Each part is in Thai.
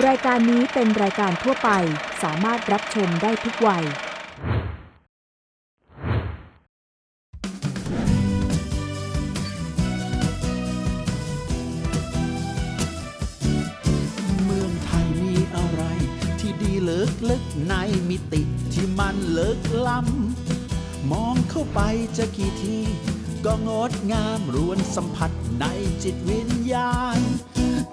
รายการนี้เป็นรายการทั่วไปสามารถรับชมได้ทุกวัย เมืองไทยมีอะไรที่ดีเลิกลึกในมิติที่มันเลิกล้ำมองเข้าไปจะกี่ที ก็งดงามรวนสัมผัสในจิตวิญญาณ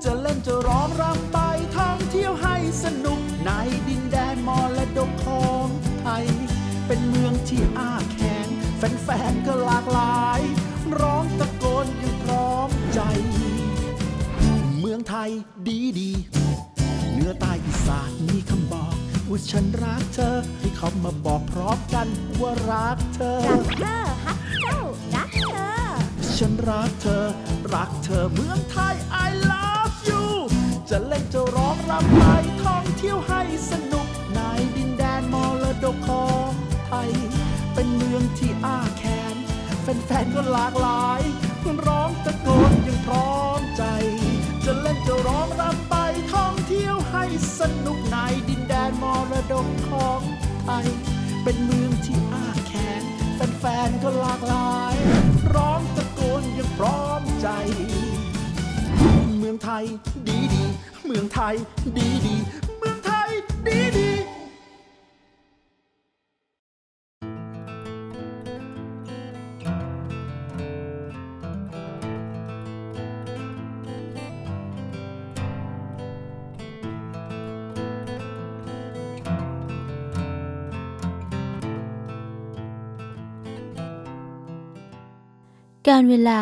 จะเล่นจะร้องรำไปท่องเที่ยวให้สนุกในดินแดนมรดกของไทย เป็นเมืองที่อ้าแขนแฟนๆก็หลากหลาย ร้องตะโกนอยังพร้อมใจ เมืองไทยดีดีเหนือใต้อีสานมีคำบอกว่าฉันรักเธอ ให้เขามาบอกพร้อมกันว่ารักเธอ รักเธอฮักเจ้ารักเธอ ฉันรักเธอ รักเธอเมืองไทย I love you จะเล่นจะร้องรำไปท่องเที่ยวให้สนุก ในดินแดนมรดกของไทย เป็นเมืองที่อ้าแขนแฟนๆก็หลากหลายร้องตะโกนยังพร้อมใจ จะเล่นจะร้องรำไปท่องเที่ยวให้สนุกในดินแดนมรดกของไทย เป็นเมืองที่อ้าแขนแฟนๆก็หลากหลาย พร้อมใจ เมืองไทยดีดี เมืองไทยดีดี การเวลา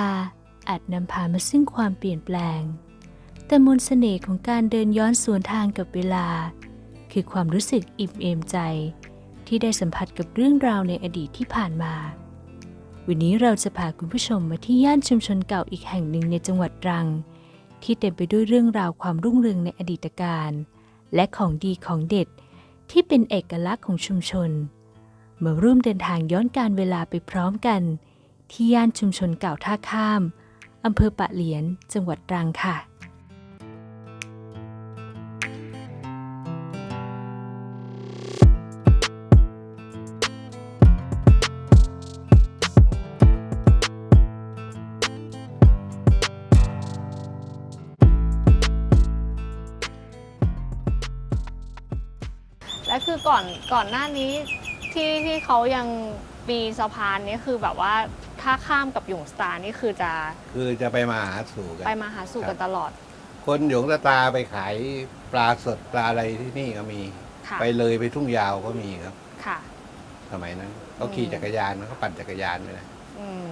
อาจนำพามาซึ่งความเปลี่ยนแปลง แต่มนเสน่ห์ของการเดินย้อนสวนทางกับเวลา คือความรู้สึกอิ่มเอมใจ ที่ได้สัมผัสกับเรื่องราวในอดีตที่ผ่านมา วันนี้เราจะพาคุณผู้ชมมาที่ย่านชุมชนเก่าอีกแห่งหนึ่งในจังหวัดตรัง ที่เต็มไปด้วยเรื่องราวความรุ่งเรืองในอดีตการ และของดีของเด็ด ที่เป็นเอกลักษณ์ของชุมชน มาร่วมเดินทางย้อนการเวลาไปพร้อมกัน ที่ย่านชุมชนเก่าท่าข้ามอำเภอปะเหลียน จังหวัดตรังค่ะ และคือก่อนก่อนหน้านี้ที่ที่เขายังมีสะพานนี้คือแบบว่า ถ้าข้ามกับหยงสตาร์นี่คือจะคือจะไปมาหาสู่กัน ไปมาหาสู่กันตลอด คนหยงตาตาไปขายปลาสดปลาอะไรที่นี่ก็มี ค่ะไปเลยไปทุ่งยาวก็มีครับ ค่ะ สมัยนั้นเขาขี่จักรยานเขาปั่นจักรยานไปนะ อืม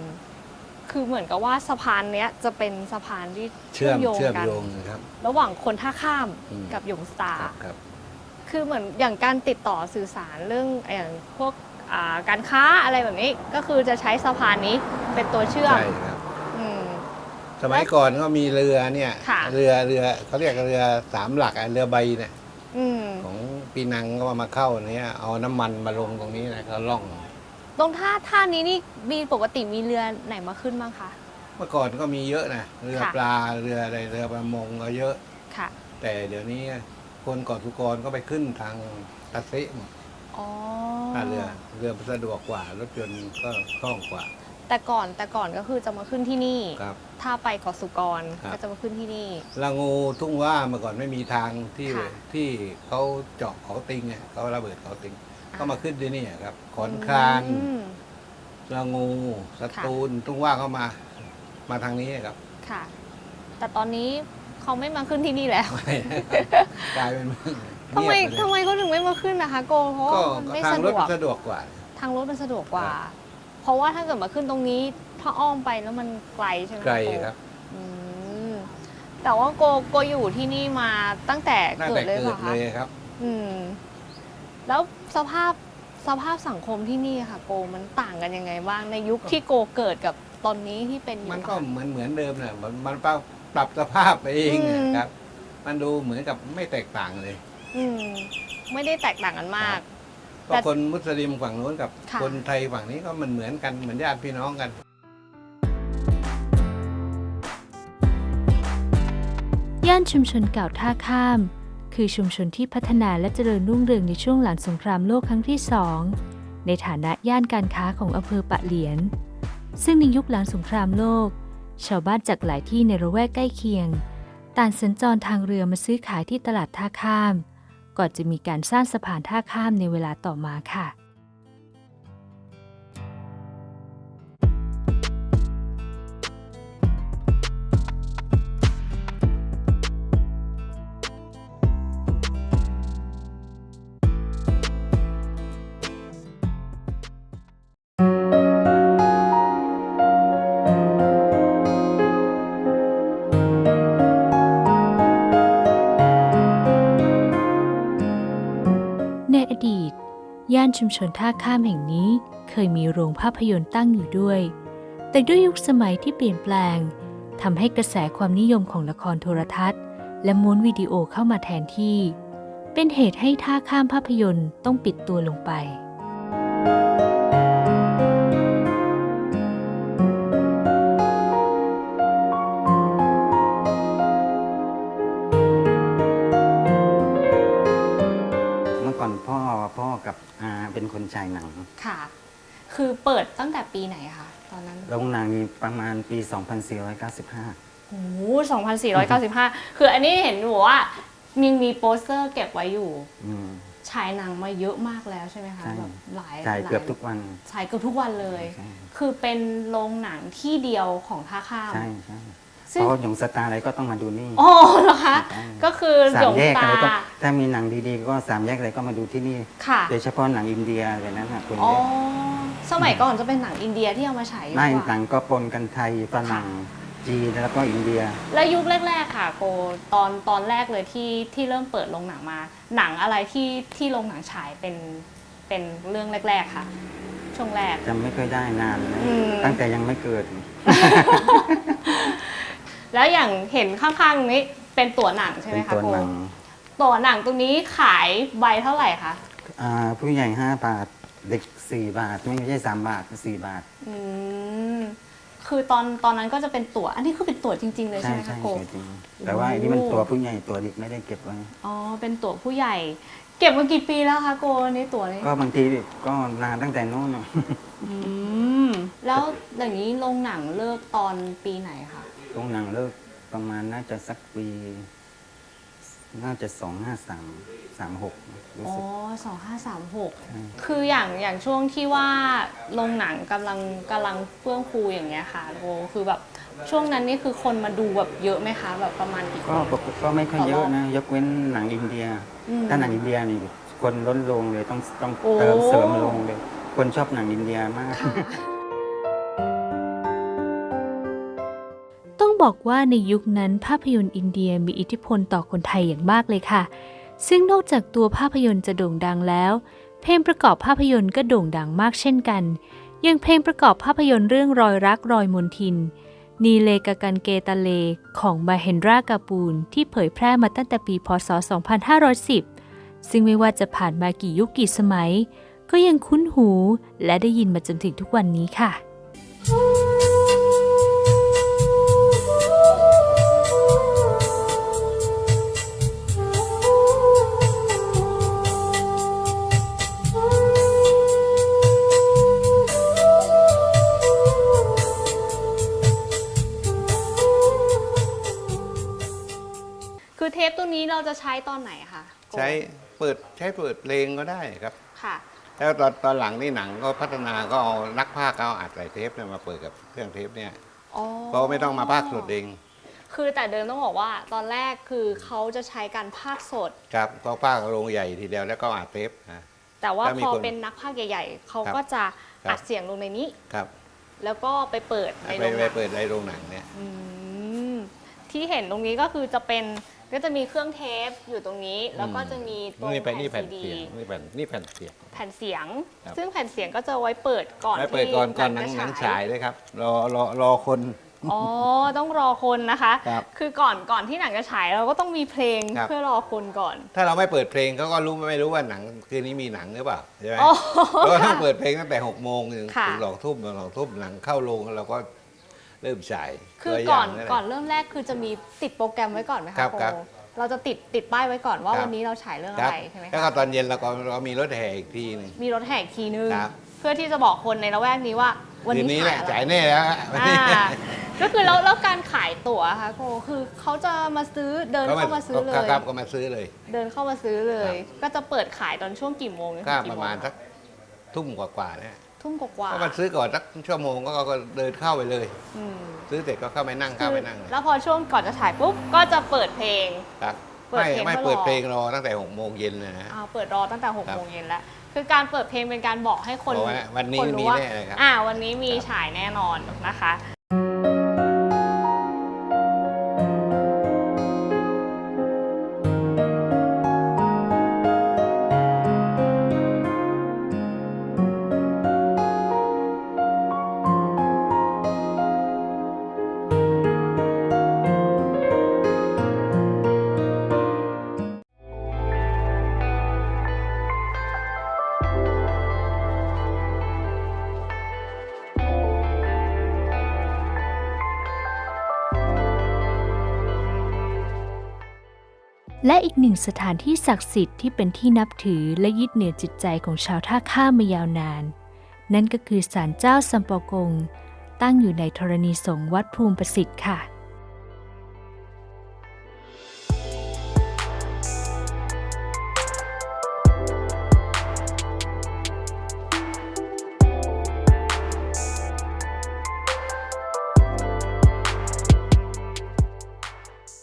คือเหมือนกับว่าสะพานเนี้ยจะเป็นสะพานที่เชื่อมโยงเชื่อมกันโยงนะครับ ระหว่างคนท่าข้ามอืม กับหยงสตาคร์ รับครับ คือเหมือนอย่างการติดต่อสื่อสารเรื่องอย่างพวกอ่า การค้าอะไรแบบนี้ก็คือจะใช้สะพานนี้เป็นตัวเชื่อมใช่ครับอืม สมัยก่อนก็มีเรือเนี่ย ค่ะ เรือเรือเขาเรียกเรือสามหลักอะเรือใบเนี่ยอืมของปีนังก็มาเข้าเนี่ยเอาน้ำมันมาลงตรงนี้นะเขาล่อง ตรงท่าท่านี้นี่มีปกติมีเรือไหนมาขึ้นบ้างคะ เมื่อก่อนก็มีเยอะนะเรือค่ะ ปลาเรืออะไรเรือประมงก็เยอะ ค่ะแต่เดี๋ยวนี้คนเกาะสุกรก็ไปขึ้นทางตะเซะหมด อ๋อถ้าเรือเรือสะดวกกว่ารถยนต์ก็คล่องกว่า แต่ก่อนแต่ก่อนก็คือจะมาขึ้นที่นี่ ครับ ถ้าไปเกาะสุกรครับ ก็จะมาขึ้นที่นี่ ละงูทุ่งว่าเมื่อก่อนไม่มีทางที่ค่ะ ที่เขาเจาะเขาติงเนี่ยเขาระเบิดเขาติงอ่าก็มาขึ้นที่นี่ครับ ขอนคานอืม ละงูสตูลทุ่งว่าเขามา มาทางนี้ครับ ค่ะ แต่ตอนนี้เขาไม่มาขึ้นที่นี่แล้ว กลายเป็นเมือง ทำไมเงียบปเลยทำไมเขาถึงไม่มาขึ้นนะคะโกเพราะก็ว่ามันไม่ทางสะรดถวก มันสะดวกกว่า ทางรถมันสะดวกกว่าครับเพราะว่าถ้าเกิดมาขึ้นตรงนี้ ถ้าอ้อมไปแล้วมันไกลใช่ไหมะไกลโกครับอืมแต่ว่าโกโกอยู่ที่นี่มาตั้งแต่ตั้งเกิแต่ดเลยเกิเหรดอเลคะยครับ อืม แล้วสภาพสภาพสังคมที่นี่ค่ะ โกมันต่างกันยังไงบ้างในยุคที่โกเกิดกับตอนนี้ที่เป็นอยู่ มันก็ค่ะเหมือนเหมือนเดิมนะมันมันปรับปรับสภาพไปเองอืม นะครับ มันดูเหมือนกับไม่แตกต่างเลย อืมไม่ได้แตกต่างกันมาก ก็แต่คนมุสลิมฝั่งโน้นกับค่ะ คนไทยฝั่งนี้ก็มันเหมือนกันเหมือนญาติพี่น้องกัน ย่านชุมชนเก่าท่าข้าม คือชุมชนที่พัฒนาและเจริญรุ่งเรืองในช่วงหลังสงครามโลกครั้งที่สองในฐานะย่านการค้าของอำเภอปะเหลียน ซึ่งในยุคหลังสงครามโลก ชาวบ้านจากหลายที่ในระแวกใกล้เคียง ต่างสัญจรทางเรือมาซื้อขายที่ตลาดท่าข้าม ก่อนจะมีการสร้างสะพานท่าข้ามในเวลาต่อมาค่ะานชุมชนท่าข้ามแห่งนี้ เคยมีโรงภาพยนตร์ตั้งอยู่ด้วย แต่ด้วยยุคสมัยที่เปลี่ยนแปลงทำให้กระแสความนิยมของละครโทรทัศน์ และม้วนวิดีโอเข้ามาแทนที่ เป็นเหตุให้ท่าข้ามภาพยนตร์ต้องปิดตัวลงไป พ่อพ่อกับอาเป็นคนฉายหนัง ค่ะ คือเปิดตั้งแต่ปีไหนคะตอนนั้นโรงหนังนี่ประมาณปี 2495 โอ้โห2495 คืออันนี้เห็นอยู่ว่ามีมีโปสเตอร์เก็บไว้อยู่ อืม ฉายหนังมาเยอะมากแล้วใช่ไหมคะใช่ แบบหลายฉายเกือบหลทุกวัน ฉายเกือบทุกวันเลย ใช่ คือเป็นโรงหนังที่เดียวของท่าข้าม ใช่ใช่ ซึ่เพงราะหยงสตาร์อะไรก็ต้องมาดูนี่อ๋อเหรอคะใช่ก็คือสาหยมงแยกตาอะไรก็ถ้ามีหนังดีๆ ก็สามแยกอะไรก็มาดูที่นี่ค่ะ โดยเฉพาะหนังอินเดียแบบนั้นนะคนอ๋อเยอะสมัยก่อนจะเป็นหนังอินเดียที่เอามาฉายเยอะไม่กหนัว่างก็ปนกันไทยฝรั่งจีนแล้วก็อินเดีย แล้วยุคแรก ๆ ค่ะโกตอนตอนแรกเลยที่ที่เริ่มเปิดโรงหนังมา หนังอะไรที่ที่โรงหนังฉายเป็นเป็นเรื่องแรก ๆ ค่ะ ช่วงแรก จำไม่เคยได้นานนะอืม ตั้งแต่ยังไม่เกิด แล้วอย่างเห็นข้างๆนี้เป็นตั๋วหนังใช่ไหเป็มนคะตัวโกหนังตั๋วหนังตรงนี้ขายใบเท่าไหร่คะอ่าผู้ใหญ่5บาทเด็ก4บาท ไม่ใช่3บาท4บาท อืมคือตอนตอนนั้นก็จะเป็นตั๋วอันนี้คือเป็นตั๋วจริง ๆ เลยใช่ใช่ไหมใช่คะโกตัวจริงแต่ว่าอันนี้มันตัวผู้ใหญ่ตัวเด็กไม่ได้เก็บไว้อ๋อ เป็นตั๋วผู้ใหญ่ เก็บมากี่ปีแล้วคะโกในตั๋วนี้ก็บางทีก็นานตั้งแต่โน้นน่ะอืม แล้วอย่างนี้โรงหนังเลิกตอนปีไหนคะ โรงหนังเลิกประมาณน่าจะสักปี น่าจะสองห้าสามสามหกรู้อ๋อสึกสองห้าสามหกใช่ คืออย่างอย่างช่วงที่ว่าโรงหนังกำลังกำลังเฟื่องฟูอย่างเงี้ยค่ะโกคือแบบช่วงนั้นนี่คือคนมาดูแบบเยอะไหมคะ แบบประมาณกี่คก็น ปกติก็ไม่ค่อยเยอะนะ ยกเว้นหนังอินเดีย อืมถ้าหนังอินเดียนี่คนล้นโรงเลยต้องต้องโอ้ เติมเสริมโรงเลย คนชอบหนังอินเดียมาก ค่ะ บอกว่าในยุคนั้นภาพยนตร์อินเดียมีอิทธิพลต่อคนไทยอย่างมากเลยค่ะ ซึ่งนอกจากตัวภาพยนตร์จะโด่งดังแล้ว เพลงประกอบภาพยนตร์ก็โด่งดังมากเช่นกันย่างเพลงประกอบภาพยนตร์เรื่องรอยรักรอยมนทิน นีเลกกันเกตาเลของมาเฮนรากาปูลที่เผยแพร่มาตั้งแต่ปี พศ 2510 ซึ่งไม่ว่าจะผ่านมากี่ยุคกี่สมัย ก็ยังคุ้นหูและได้ยินมาจนถึงทุกวันนี้ค่ะ นี้เราจะใช้ตอนไหนคะโกใช้เปิดใช้เปิดเพลงก็ได้ครับค่ะ แล้วตอนตอนหลังนี่หนังก็พัฒนาก็เอานักพากย์เอาอัดใส่เทปเนี่ยมาเปิดกับเครื่องเทปเนี่ยอ๋อเพราะไม่ต้องมาพากย์สดเอง คือแต่เดิมต้องบอกว่าตอนแรกคือเขาจะใช้การพากย์สดครับก็พากย์โรงใหญ่ทีเดียวแล้วก็อัดเทปนะแต่ว่าแล้วมีพอคนเป็นนักพากย์ใหญ่ ๆเขาครับก็จะครับอัดเสียงลงในนี้ครับ แล้วก็ไปเปิดในไปโรงหไปนังเปิดในโรงหนังเนี่ยอืมที่เห็นตรงนี้ก็คือจะเป็น ก็จะมีเครื่องเทปอยู่ตรงนี้ แล้วก็จะมีตรงนี่ไปแผ่นนี่แผ่นซีดีเสียงนี่แผ่นนี่แผ่นเสียง แผ่นเสียง ครับ ซึ่งแผ่นเสียงก็จะไว้เปิดก่อนแล้วเปิดที่ก่อนก่อนหนังจะหนังฉายเลยครับ รอรอรอคน อ๋อ ต้องรอคนนะคะ ครับคือก่อนก่อนที่หนังจะฉายเราก็ต้องมีเพลงครับ เพื่อรอคนก่อน ถ้าเราไม่เปิดเพลงเขาก็รู้ไม่รู้ว่าหนังคืนนี้มีหนังหรือเปล่าใช่ไหมอ๋อเราก็ต้องเปิดเพลงตั้งแต่หกโมงถึงค่ะ ถึงสองทุ่มสองทุ่มหนังเข้าโรงเราก็ เริ่มฉายคือตัวย่างก่อนแหละก่อนเริ่มแรกคือจะมีติดโปรแกรมไว้ก่อนไหมครัคะบโปครับพเราจะติดติดป้ายไว้ก่อนว่าครับวันนี้เราฉายเรื่องคอะรับไรใช่ไหมแล้วคะก็ตอนเย็นเราก็เรามีรถแห่อีกทีหนึง มีรถแห่อีกทีนึง ครับ เพื่อที่จะบอกคนในละแวกนี้ว่า วันคืนนี้นี้แหฉายอะไรละจ่ายแน่แล้วฮะวันนี้อ่าก็คือแล้วแล้วการขายตั๋วค่ะโกคือเขาจะมาซื้อเดินเข้ามาซื้อเลย ครับก็มาซื้อเลย เดินเข้ามาซื้อเลยครับก็จะเปิดขายตอนช่วงกี่โมงถึงก็กี่ประโงมาณสักทุ่มกว่าๆเนี่ย ทุ่มกว่าก็มาซื้อก่อนสักชั่วโมงก็ก็เดินเข้าไปเลย ๆอืมซื้อเสร็จก็เข้าไปนั่งเข้าไปนั่งเลยแล้วพอช่วงก่อนจะฉายปุ๊บก็จะเปิดเพลง ครับเปิดไม่เพลงไม่เพื่อรอ เปิดเพลงรอตั้งแต่หกโมงเย็นเลยนะฮะอ่าเปิดรอตั้งแต่หกครับ โมงเย็นแล้ว คือการเปิดเพลงเป็นการบอกให้คนบอกว่าวันนี้ครู้มีว่าแน่เลยครับ อ่า วันนี้มีครับฉายแน่นอนนะคะ และอีกหนึ่งสถานที่ศักดิ์สิทธิ์ที่เป็นที่นับถือและยึดเหนี่ยวจิตใจของชาวท่าข้ามมายาวนาน นั่นก็คือศาลเจ้าสัมปอกง ตั้งอยู่ในธรณีสงฆ์วัดภูมิประสิทธิ์ค่ะ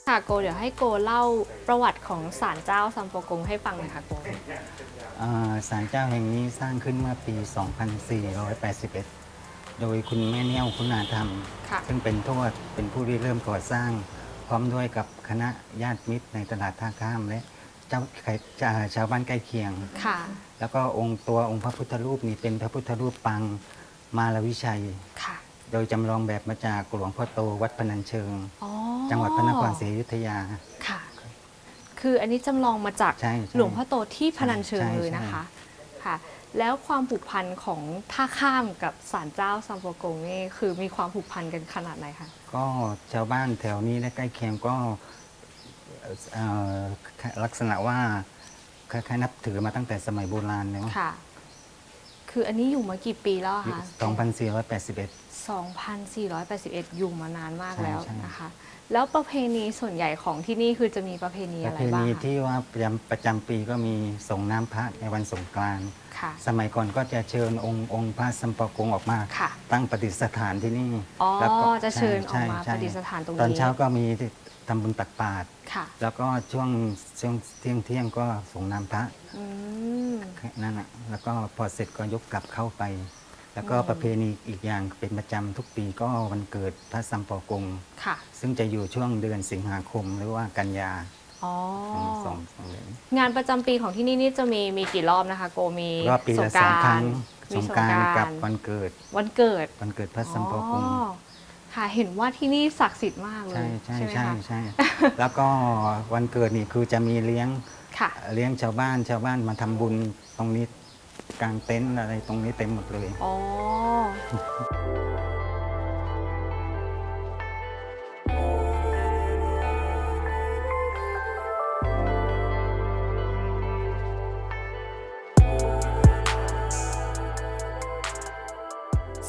ค่ะโกเดี๋ยวให้โกเล่าประวัติของศาลเจ้าซัมโปกงให้ฟังหน่อยค่ะโกอ่าศาลเจ้าแห่งนี้สร้างขึ้นเมื่อปี 2481 โดยคุณแม่เนียวคุณาธรรมค่ะซึ่งเป็นทวดเป็นผู้ริเริ่มก่อสร้าง พร้อมด้วยกับคณะญาติมิตรในตลาดท่าข้ามและเจ้าชาชาวบ้านใกล้เคียงค่ะแล้วก็องค์ตัวองค์พระพุทธรูปนี้เป็นพระพุทธรูปปังมาลวิชัยค่ะโดยจำลองแบบมาจากหลวงพ่อโตวัดพนัญเชิง อ๋อ จังหวัดพระนครศรีอยุธยา ค่ะ คืออันนี้จำลองมาจากใช่ใช่หลวงพ่อโตที่พนัญเชิงใช่เลยใช่นะคะ ค่ะ แล้วความผูกพันของท่าข้ามกับศาลเจ้าซัมโปกงนี่คือมีความผูกพันกันขนาดไหนคะ ก็ชาวบ้านแถวนี้และใกล้เคียงก็เอ่อลักษณะว่าคล้ายๆนับถือมาตั้งแต่สมัยโบราณแล้ว ค่ะ คืออันนี้อยู่มากี่ปีแล้วอะคะ2481 2,481 อยู่มานานมากใช่แล้วใช่ นะคะ แล้วประเพณีส่วนใหญ่ของที่นี่คือจะมีประเพณีปอะระไรเพบ้างณีคะที่ว่าประจำประจำปีก็มีส่งน้ำพระในวันสงกรานต์ ค่ะ สมัยก่อนก็จะเชิญองค์องค์พระสัมปะกงออกมา ค่ะ ตั้งประดิษฐานที่นี่อ๋อแล้วก็จะเชิญออกใช่มาใช่ประดิษฐานตรงนี้ ตอนเช้าก็มีทำบุญตักบาตรค่ะแล้วก็ช่วงช่วงเที่ยงเที่ยงๆก็ส่งน้ำพระอืมแค่นั่นแหละแล้วก็พอเสร็จก็ยกกลับเข้าไป แล้วก็อืม ประเพณีอีกอย่างเป็นประจำทุกปีก็วันเกิดพระสัมปอกง ค่ะ ซึ่งจะอยู่ช่วงเดือนสิงหาคมหรือว่ากันยา อ๋อสองสองสองเดือนงานประจำปีของที่นี่นี่จะมีมีกี่รอบนะคะ โกมีรอบปีละกสองครั้งมีสงกรารต์กับวันเกิดวันเกิดวันเกิดพระสัมปอกงอ๋อค่ะเห็นว่าที่นี่ศักดิ์สิทธิ์มากเลยใช่ใช่ไหมใช่คะใช่แล้วก็วันเกิดนี่คือจะมีเลี้ยงค่ะ เลี้ยงชาวบ้านชาวบ้านมาทำบุญตรงนี้กลางเต็นท์อะไรตรงนี้เต็มหมดเลย อ๋อ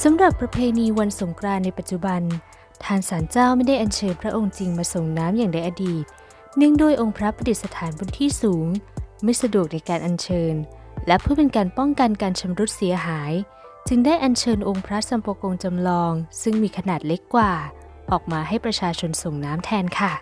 สำหรับประเพณีวันสงกรานต์ในปัจจุบัน ทางศาลเจ้าไม่ได้อัญเชิญพระองค์จริงมาส่งน้ำอย่างในอดีต เนื่องด้วยองค์พระประดิษฐานบนที่สูง ไม่สะดวกในการอัญเชิญ และเพื่อเป็นการป้องกันการชำรุดเสียหาย จึงได้อัญเชิญองค์พระสัมปกงจำลอง ซึ่งมีขนาดเล็กกว่า ออกมาให้ประชาชนส่งน้ำแทนค่ะ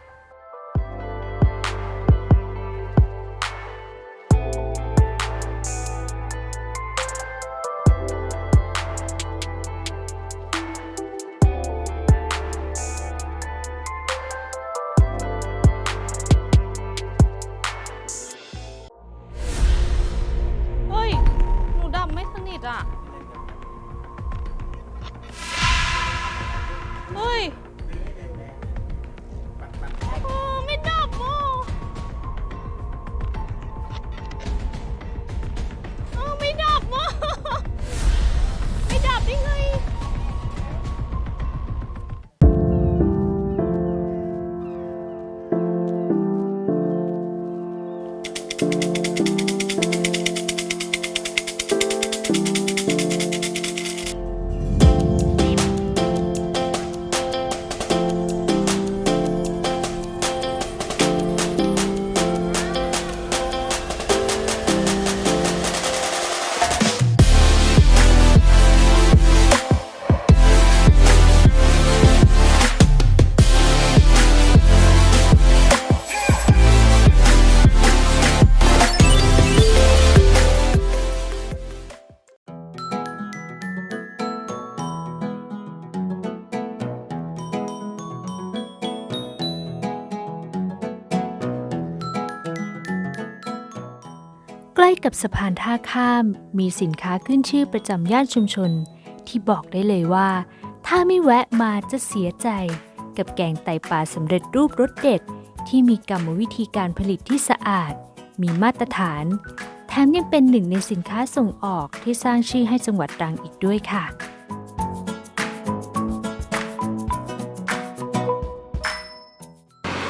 ล้กับสะพานท่าข้าม มีสินค้าขึ้นชื่อประจำย่านชุมชน ที่บอกได้เลยว่า ถ้าไม่แวะมาจะเสียใจ กับแกงไตปลาสำเร็จรูปรสเด็ด ที่มีกรรมวิธีการผลิตที่สะอาด มีมาตรฐาน แถมยังเป็นหนึ่งในสินค้าส่งออกที่สร้างชื่อให้จังหวัดตรังอีกด้วยค่ะ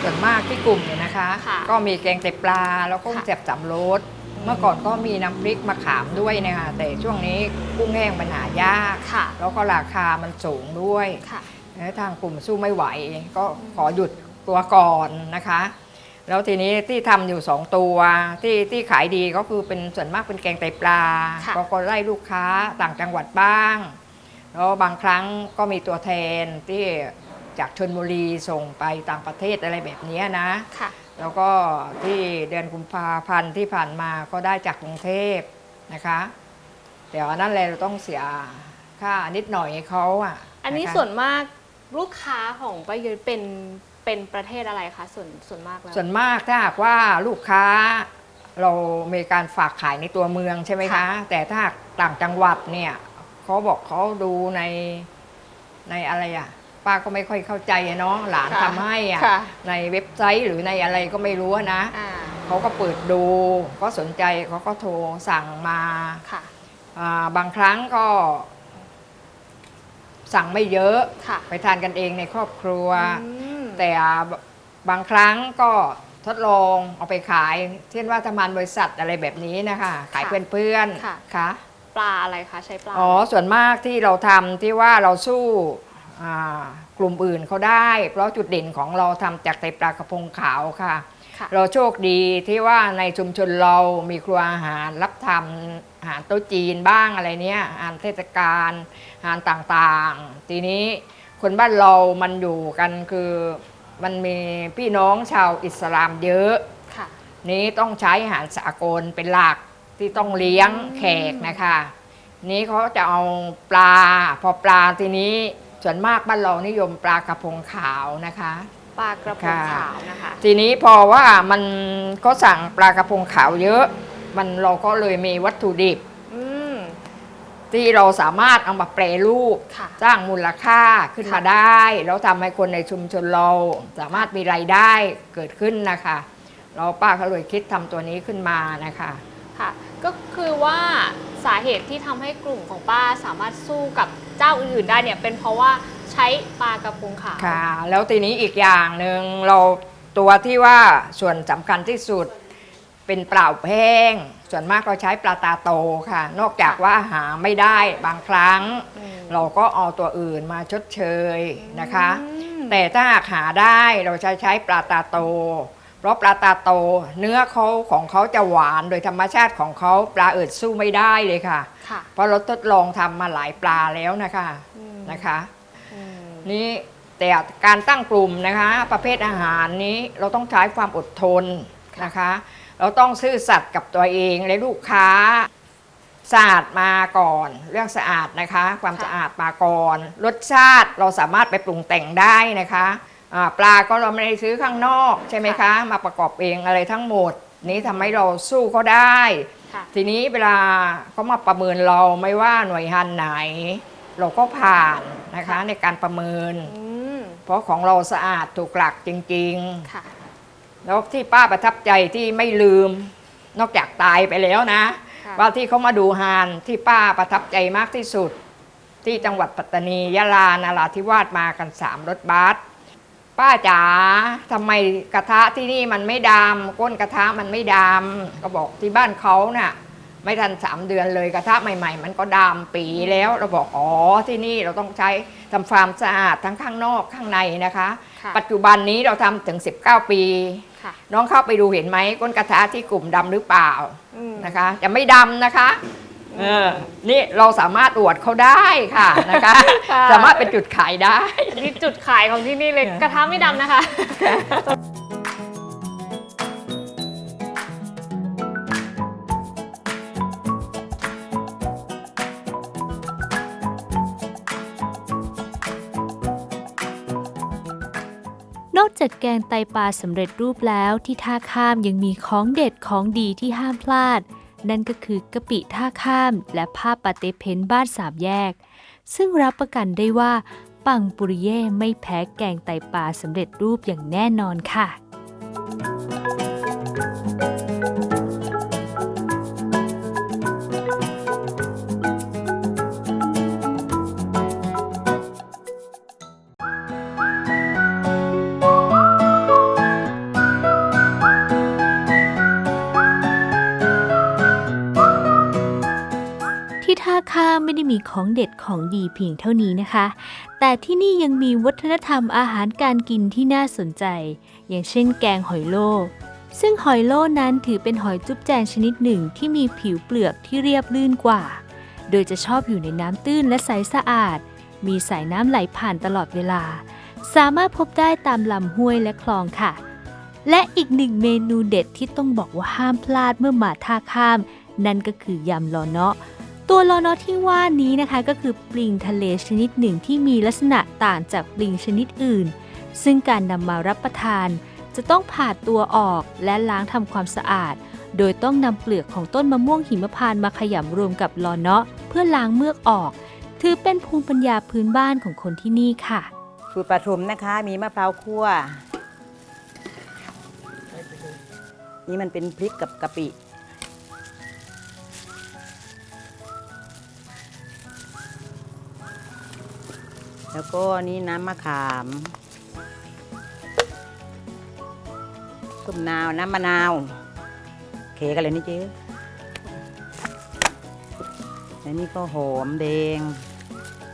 ส่วนมากที่กลุ่มเนี่ยนะคะค่ะก็มีแกงไตปลา แล้วก็ค่ะเจ็บสำรส เมื่อก่อนก็มีน้ำพริกมะขามด้วยนะคะแต่ช่วงนี้กุ้งแห้งมันหายากค่ะ แล้วก็ราคามันสูงด้วยค่ะแล้วทางกลุ่มสู้ไม่ไหว ก็ขอหยุดตัวก่อนนะคะ แล้วทีนี้ที่ทำอยู่สองตัวที่ที่ขายดีก็คือเป็นส่วนมากเป็นแกงไตปลาค่ะก็ก็ไล่ลูกค้าต่างจังหวัดบ้าง แล้วบางครั้งก็มีตัวแทนที่จากชนบุรีส่งไปต่างประเทศอะไรแบบเนี้ยนะค่ะ แล้วก็ที่เดือนกุมภาพันธ์ที่ผ่านมาก็ได้จากกรุงเทพนะคะแต่ว่านั่นแหละเราต้องเสียค่านิดหน่อยให้เขาอะอันนี้ะคะส่วนมากลูกค้าของป้ายุ้ยเป็นเป็นประเทศอะไรคะส่วนส่วนมากแล้ว ส่วนมากถ้าหากว่าลูกค้าเรามีการฝากขายในตัวเมืองใช่ไหมคะ ค่ะ แต่ถ้าหากต่างจังหวัดเนี่ยเขาบอกเขาดูในในอะไรอะ ป้าก็ไม่ค่อยเข้าใจอะเนาะหลานทำให้อะค่ะ ในเว็บไซต์หรือในอะไรก็ไม่รู้อะนะ อ่าเขาก็เปิดดูก็สนใจเขาก็โทรสั่งมาค่ะอ่าบางครั้งก็ สั่งไม่เยอะ ค่ะไปทานกันเองในครอบครัว อืมแต่บางครั้งก็ทดลองเอาไปขาย เช่นว่าทำงานบริษัทอะไรแบบนี้นะคะ ขายค่ะเพื่อนค่ะๆค่ะ ปลาอะไรคะใช้ปลา อ๋อ ส่วนมากที่เราทำที่ว่าเราสู้อ่า กลุ่มอื่นเขาได้ เพราะจุดเด่นของเราทำจากไตปลากระพงขาวค่ะค่ะ เราโชคดีที่ว่าในชุมชนเรามีครัวอาหารรับทำอาหารโต๊ะจีนบ้างอะไรเนี้ยอาหารเทศกาลอาหารต่างๆ ทีนี้คนบ้านเรามันอยู่กันคือมันมีพี่น้องชาวอิสลามเยอะค่ะนี้ต้องใช้อาหารสากลเป็นหลักที่ต้องเลี้ยงแขกนะคะ นี้เขาจะเอาปลาพอปลาทีนี้ ส่วนมากบ้านเรานิยมปลากระพงขาวนะคะ ปลากระพงค่ะขาวนะคะ ทีนี้พอว่ามันก็สั่งปลากระพงขาวเยอะ มันเราก็เลยมีวัตถุดิบอืมที่เราสามารถเอามาแปรรูปค่ะสร้างมูลค่าขึ้นมาได้ แล้วทำให้คนในชุมชนเราสามารถมีรายได้เกิดขึ้นนะคะ เราป้าเขาเลยคิดทำตัวนี้ขึ้นมานะคะค่ะ ก็คือว่าสาเหตุที่ทำให้กลุ่มของป้าสามารถสู้กับเจ้าอื่นๆได้เนี่ยเป็นเพราะว่าใช้ปลากระพงขาว ค่ะ แล้วทีนี้อีกอย่างหนึ่งเราตัวที่ว่าส่วนสำคัญที่สุดเป็นเปล่าแห้งส่วนมากเราใช้ปลาตาโตค่ะ นอกจากว่าหาไม่ได้บางครั้ง อืม เราก็เอาตัวอื่นมาชดเชยนะคะอืมแต่ถ้าหากหาได้เราใช้ใช้ปลาตาโต เพราะปลาตาโตเนื้อเขาของเขาจะหวานโดยธรรมชาติของเขาปลาอื่นสู้ไม่ได้เลยค่ะ ค่ะ เพราะเราทดลองทำมาหลายปลาแล้วนะคะอืมนะคะ อืมนี่แต่การตั้งกลุ่มนะคะ ประเภทอาหารนี้เราต้องใช้ความอดทนนะคะ เราต้องซื่อสัตย์กับตัวเองและลูกค้าสะอาดมาก่อน เรื่องสะอาดนะคะ ความค่ะสะอาดมาก่อนรสชาติเราสามารถไปปรุงแต่งได้นะคะอ่า ปลาก็เราไม่ได้ซื้อข้างนอกใช่ไหมคะ มาประกอบเองอะไรทั้งหมด นี้ทำให้เราสู้เขาได้ค่ะทีนี้เวลาเขามาประเมินเราไม่ว่าหน่วยงานไหน เราก็ผ่านนะคะในการประเมินอืมเพราะของเราสะอาดถูกหลักจริงค่ะๆแล้วที่ป้าประทับใจที่ไม่ลืมนอกจากตายไปแล้วนะค่ะว่าที่เขามาดูฮานที่ป้าประทับใจมากที่สุด ที่จังหวัดปัตตานียะลานาราธิวาสมากันสามรถบัส ป้าจ๋าทำไมกระทะที่นี่มันไม่ดำก้นกระทะมันไม่ดำก็บอกที่บ้านเขาน่ะ ไม่ทันสามเดือนเลยกระทะใหม่ ๆ มันก็ดำปีแล้วเราบอกอ๋อที่นี่เราต้องใช้ทำความสะอาดทั้งข้างนอกข้างในนะคะ ค่ะปัจจุบันนี้เราทำถึง 19 ปี ค่ะน้องเข้าไปดูเห็นไหมก้นกระทะที่กลุ่มดำหรือเปล่าอืมนะคะจะไม่ดำนะคะ เออนี่เราสามารถอวดเขาได้ค่ะนะคะ ค่ะ สามารถเป็นจุดขายได้ นี่จุดขายของที่นี่เลยกระทะไม่ดำนะคะ นอกจากแกงไตปลาสำเร็จรูปแล้วที่ท่าข้ามยังมีของเด็ดของดีที่ห้ามพลาด นั่นก็คือกะปิท่าข้ามและผ้าปาเตเพนบ้านสามแยก ซึ่งรับประกันได้ว่า ปังปุริเย่ไม่แพ้แกงไตปลาสำเร็จรูปอย่างแน่นอนค่ะ ไม่ได้มีของเด็ดของดีเพียงเท่านี้นะคะ แต่ที่นี่ยังมีวัฒนธรรมอาหารการกินที่น่าสนใจ อย่างเช่นแกงหอยโลซึ่งหอยโลนั้นถือเป็นหอยจุ๊บแจงชนิดหนึ่งที่มีผิวเปลือกที่เรียบลื่นกว่า โดยจะชอบอยู่ในน้ำตื้นและใสสะอาด มีสายน้ำไหลผ่านตลอดเวลา สามารถพบได้ตามลำห้วยและคลองค่ะ และอีกหนึ่งเมนูเด็ดที่ต้องบอกว่าห้ามพลาดเมื่อมาท่าข้าม นั่นก็คือยำลอเนาะ ตัวลอนอที่ว่านี้นะคะก็คือปลิงทะเลชนิดหนึ่งที่มีลักษณะต่างจากปลิงชนิดอื่น ซึ่งการนำมารับประทาน จะต้องผ่าตัวออกและล้างทำความสะอาด โดยต้องนำเปลือกของต้นมะม่วงหิมพานต์มาขยำรวมกับลอเนาะเพื่อล้างเมือกออก ถือเป็นภูมิปัญญาพื้นบ้านของคนที่นี่ค่ะ สูตรปฐมนะคะมีมะพร้าวคั่ว นี่มันเป็นพริกกับกะปิ แล้วก็นี่น้ำมะขามส้มนาวน้ำมะนาวเคกันเลยนี่เจ๊แล้วนี่ก็หอมแดง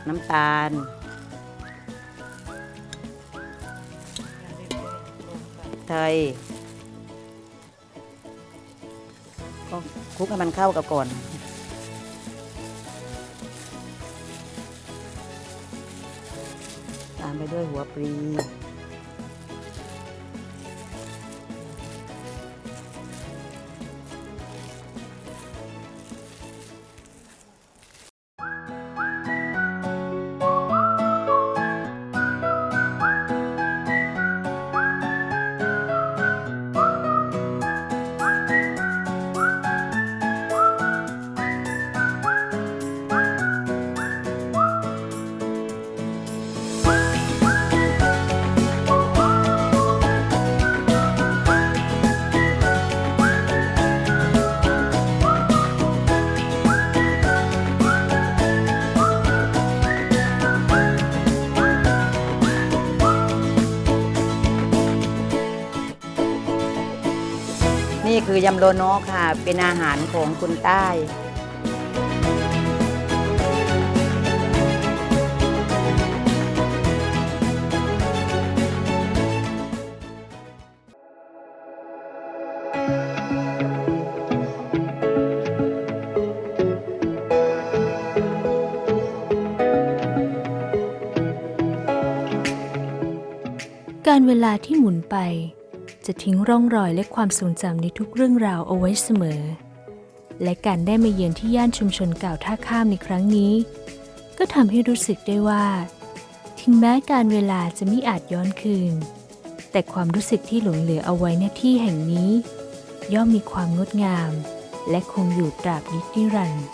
น้ำตาล ไทยก็คลุกให้มันเข้ากับก่อน ไยหัวปลีนี่คือยำโลโนค่ะ เป็นอาหารของคนใต้การเวลาที่หมุนไป จะทิ้งร่องรอยและความทรงจำในทุกเรื่องราวเอาไว้เสมอ และการได้มาเยือนที่ย่านชุมชนเก่าท่าข้ามในครั้งนี้ ก็ทำให้รู้สึกได้ว่า ถึงแม้การเวลาจะไม่อาจย้อนคืน แต่ความรู้สึกที่หลงเหลือเอาไว้ณที่แห่งนี้ ย่อมมีความงดงาม และคงอยู่ตราบนิจนิรันดร์